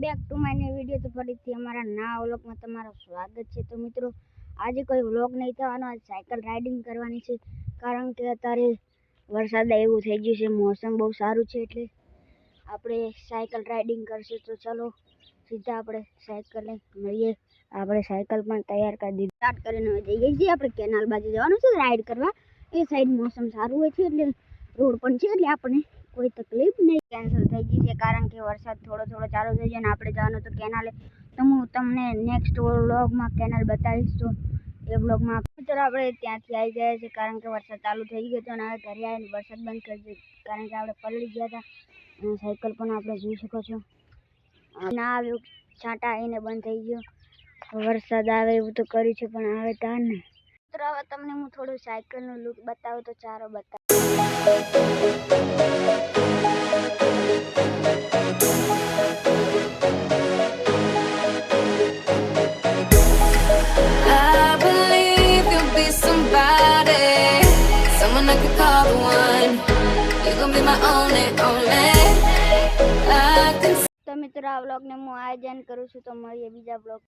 Back to my video તો ફરીથી અમારા ના વ્લોગમાં તમારું સ્વાગત છે. તો મિત્રો, આજે કોઈ વ્લોગ નહીં થવાનો, આજે સાયકલ રાઇડિંગ કરવાની છે. કારણ કે અત્યારે વરસાદ એવું થઈ ગયું છે, મોસમ બહુ સારું છે એટલે આપણે સાયકલ રાઇડિંગ કરશું. તો ચલો, સીધા આપણે સાયકલ મળીએ. આપણે સાયકલ પણ તૈયાર કરી દીધી. સ્ટાર્ટ કરીને હવે જઈએ. છીએ આપણે કેનાલ બાજુ જવાનું છે રાઇડ કરવા. એ સાઈડ મોસમ સારું હોય છે એટલે રોડ પણ છે એટલે આપણે કોઈ તકલીફ નહીં કેન્સલ થઈ ગઈ છે. કારણ કે વરસાદ થોડો થોડો ચાલુ થઈ ગયો અને આપણે જવાનું તો કેનાલે. તો હું તમને નેક્સ્ટ વ્લોગમાં કેનાલ બતાવીશ તો એ વ્લોગમાં મિત્રો આપણે ત્યાંથી આવી ગયા છે. કારણ કે વરસાદ ચાલુ થઈ ગયો હતો અને હવે ઘરે આવીને વરસાદ બંધ કરી દીધો કારણ કે આપણે પલળી ગયા હતા. અને સાયકલ પણ આપણે જોઈ શકો છો. ના આવ્યું, છાંટા આવીને બંધ થઈ ગયો. વરસાદ આવે એવું તો કર્યું છે, પણ આવે તાર ને. તમને હું થોડું સાયકલનું લુક બતાવું તો ચારો બતાવું. તો મિત્રો આ બ્લોગને હું આયોજન કરું છું. તો મળીએ બીજા બ્લોગ